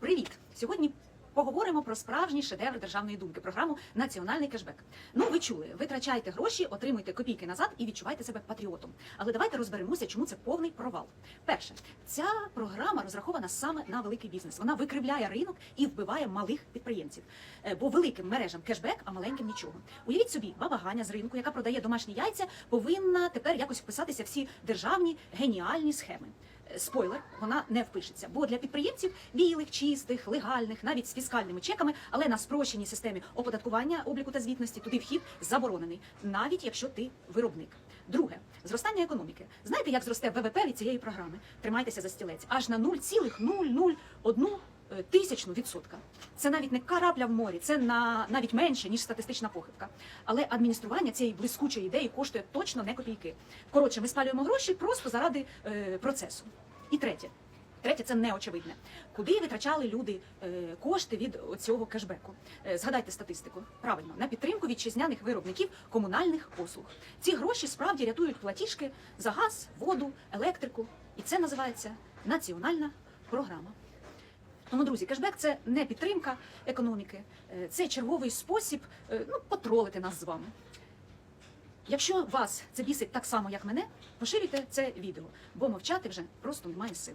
Привіт! Сьогодні поговоримо про справжній шедевр державної думки програму Національний кешбек. Ну, ви чули, витрачайте гроші, отримуйте копійки назад і відчувайте себе патріотом. Але давайте розберемося, чому це повний провал. Перше, ця програма розрахована саме на великий бізнес. Вона викривляє ринок і вбиває малих підприємців. Е, Бо великим мережам кешбек, а маленьким нічого. Уявіть собі, баба Ганя з ринку, яка продає домашні яйця, повинна тепер якось вписатися всі державні геніальні схеми. Спойлер, вона не впишеться, бо для підприємців білих, чистих, легальних, навіть з фіскальними чеками, але на спрощеній системі оподаткування обліку та звітності туди вхід заборонений, навіть якщо ти виробник. Друге, зростання економіки. Знаєте, як зросте ВВП від цієї програми? Тримайтеся за стілець аж на 0,001 е, тисячну відсотка. Це навіть не карабля в морі, це на навіть менше ніж статистична похибка. Але адміністрування цієї блискучої ідеї коштує точно не копійки. Коротше, ми спалюємо гроші просто заради е, процесу. І третє. Третє, це неочевидне. Куди витрачали люди е, кошти від цього кешбеку? Е, згадайте статистику. Правильно, на підтримку вітчизняних виробників комунальних послуг. Ці гроші справді рятують платіжки за газ, воду, електрику. І це називається національна програма. Тому, друзі, кешбек це не підтримка економіки, е, це черговий спосіб е, ну, потролити нас з вами. Якщо вас це бісить так само, як мене, поширюйте це відео, бо мовчати вже просто немає сил.